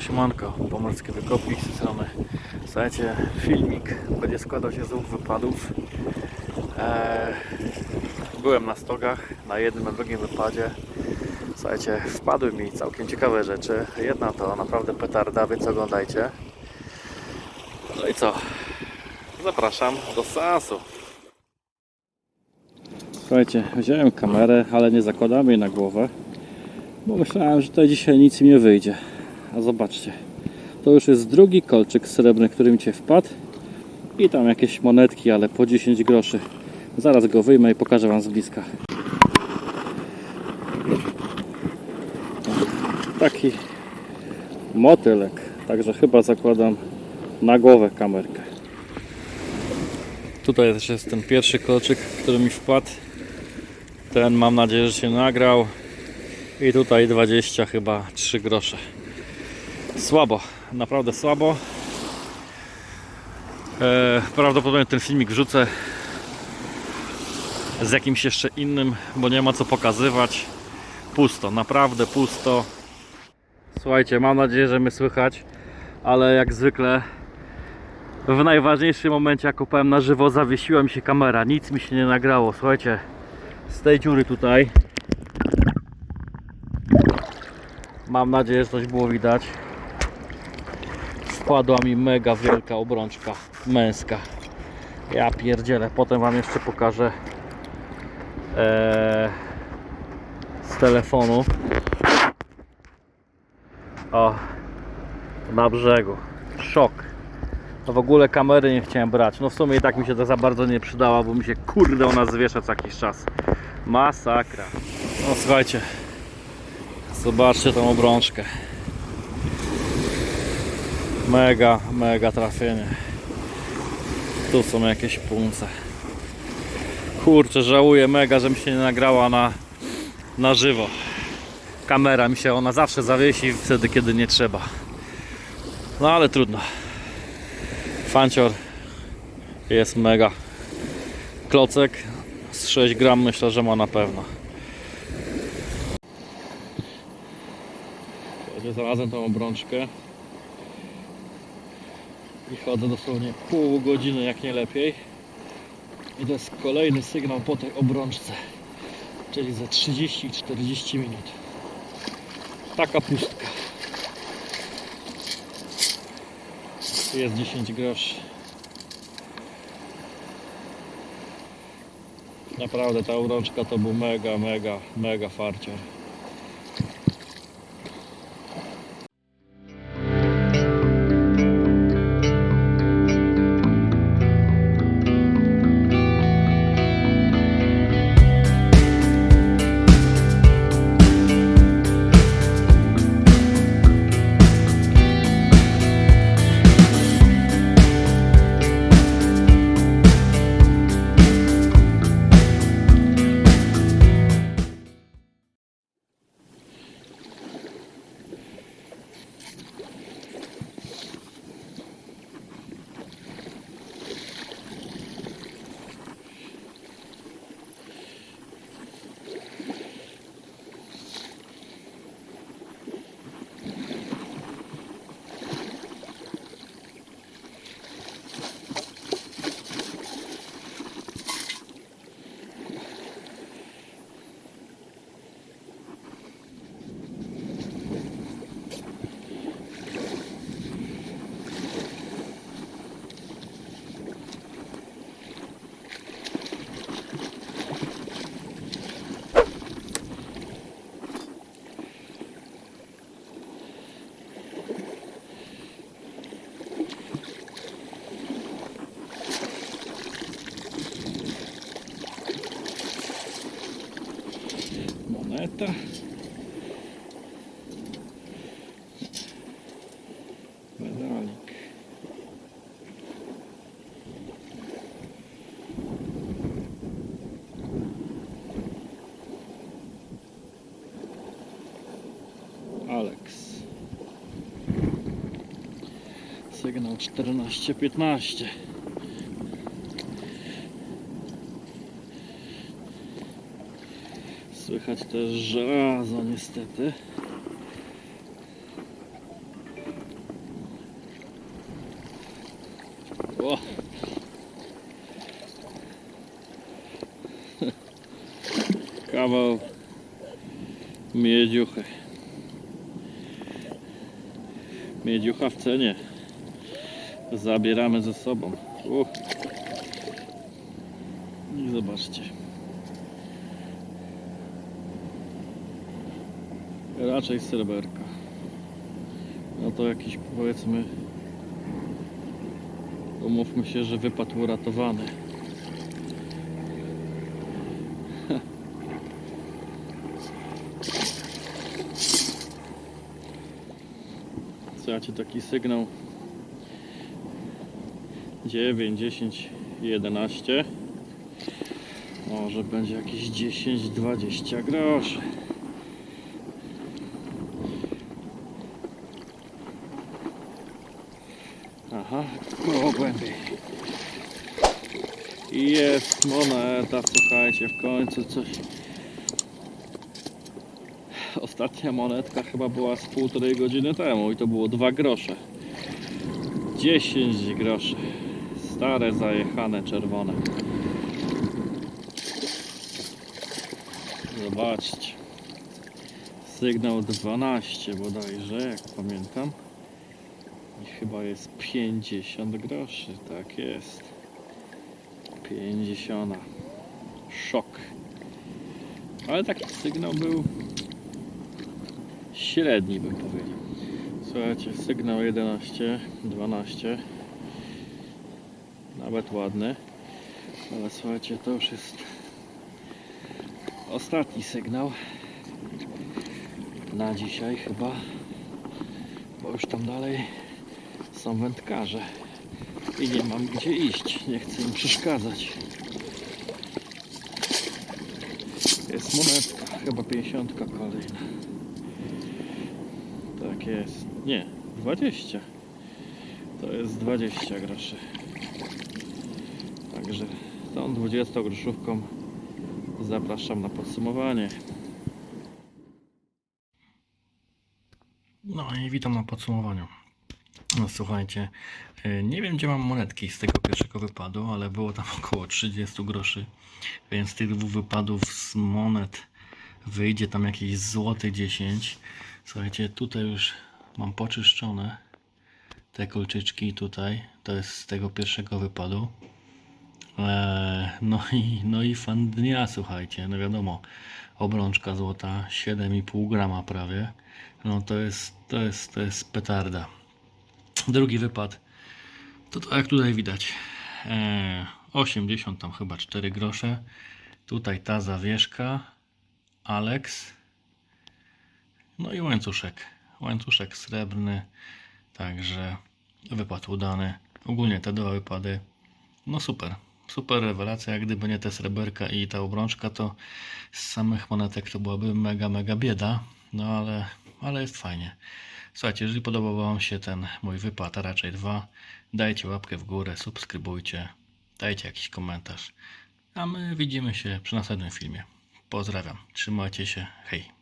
Siemanko, siemanko, pomorskie wykopki z strony. Słuchajcie, filmik będzie składał się z dwóch wypadów. Eee, byłem na stogach, na jednym, na drugim wypadzie. Słuchajcie, wpadły mi całkiem ciekawe rzeczy. Jedna to naprawdę petarda, więc oglądajcie. No i co? Zapraszam do seansu. Słuchajcie, wziąłem kamerę, ale nie zakładam jej na głowę, bo myślałem, że tutaj dzisiaj nic mi nie wyjdzie. A zobaczcie, to już jest drugi kolczyk srebrny, który mi cię wpadł. I tam jakieś monetki, ale po 10 groszy. Zaraz go wyjmę i pokażę Wam z bliska. Taki motylek, także chyba zakładam na głowę kamerkę. Tutaj też jest ten pierwszy kolczyk, który mi wpadł. Ten mam nadzieję, że się nagrał. I tutaj 20 chyba 3 grosze. Słabo, naprawdę słabo. E, prawdopodobnie ten filmik wrzucę z jakimś jeszcze innym, bo nie ma co pokazywać. Pusto, naprawdę pusto. Słuchajcie, mam nadzieję, że mnie słychać, ale jak zwykle w najważniejszym momencie, jak kopałem na żywo, zawiesiła mi się kamera. Nic mi się nie nagrało. Słuchajcie, z tej dziury tutaj mam nadzieję, że coś było widać. Wpadła mi mega wielka obrączka męska. Ja pierdzielę. Potem Wam jeszcze pokażę eee, z telefonu. O, na brzegu. Szok. No w ogóle kamery nie chciałem brać. No w sumie i tak mi się to za bardzo nie przydała, bo mi się kurde ona zwiesza co jakiś czas. Masakra. No słuchajcie. Zobaczcie tą obrączkę. Mega, mega trafienie. Tu są jakieś punce. Kurczę, żałuję mega, że mi się nie nagrała na, na żywo. Kamera mi się, ona zawsze zawiesi wtedy, kiedy nie trzeba. No ale trudno. Fancior jest mega. Klocek z 6 gram myślę, że ma na pewno. Znalazłem tą obrączkę i chodzę dosłownie pół godziny jak nie lepiej. I to jest kolejny sygnał po tej obrączce, czyli za 30-40 minut. Taka pustka. Jest 10 groszy. Naprawdę ta obrączka to był mega, mega, mega farcior. Moneta. Medalik. Alex. Sygnał 14-15. słychać też żelazo niestety. O! Kawał miedziuchy. Miedziucha w cenie. Zabieramy ze sobą. Uh. I zobaczcie. Raczej sreberka. No to jakiś powiedzmy umówmy się, że wypadł uratowany. Słuchajcie, taki sygnał 9, 10, 11 może będzie jakieś 10, 20 groszy Aha, koło głębiej. I jest moneta, słuchajcie, w końcu coś. Ostatnia monetka chyba była z półtorej godziny temu i to było 2 grosze. 10 groszy. Stare, zajechane, czerwone. Zobaczcie. Sygnał 12 bodajże, jak pamiętam chyba jest 50 groszy, tak jest. 50 Szok. Ale taki sygnał był średni bym powiedział. Słuchajcie, sygnał 11, 12 Nawet ładny. Ale słuchajcie, to już jest ostatni sygnał na dzisiaj chyba. Bo już tam dalej są wędkarze. I nie mam gdzie iść, nie chcę im przeszkadzać. Jest monetka, chyba 50 kolejna. Tak jest, nie, 20 to jest 20 groszy. Także tą 20 groszówką zapraszam na podsumowanie. No i witam na podsumowaniu. No, słuchajcie, e, nie wiem gdzie mam monetki z tego pierwszego wypadu, ale było tam około 30 groszy, więc z tych dwóch wypadów z monet wyjdzie tam jakieś złoty 10. Słuchajcie, tutaj już mam poczyszczone te kolczyczki tutaj, to jest z tego pierwszego wypadu. Eee, no i, no i fan dnia, słuchajcie, no wiadomo, obrączka złota 7,5 grama prawie, no to jest, to jest, to jest petarda. Drugi wypad, to, to jak tutaj widać, eee, 80 tam chyba 4 grosze, tutaj ta zawieszka, Alex, no i łańcuszek, łańcuszek srebrny, także wypad udany, ogólnie te dwa wypady, no super. Super rewelacja, gdyby nie te sreberka i ta obrączka, to z samych monetek to byłaby mega, mega bieda. No ale, ale jest fajnie. Słuchajcie, jeżeli podobał Wam się ten mój wypad, a raczej dwa, dajcie łapkę w górę, subskrybujcie, dajcie jakiś komentarz. A my widzimy się przy następnym filmie. Pozdrawiam, trzymajcie się, hej.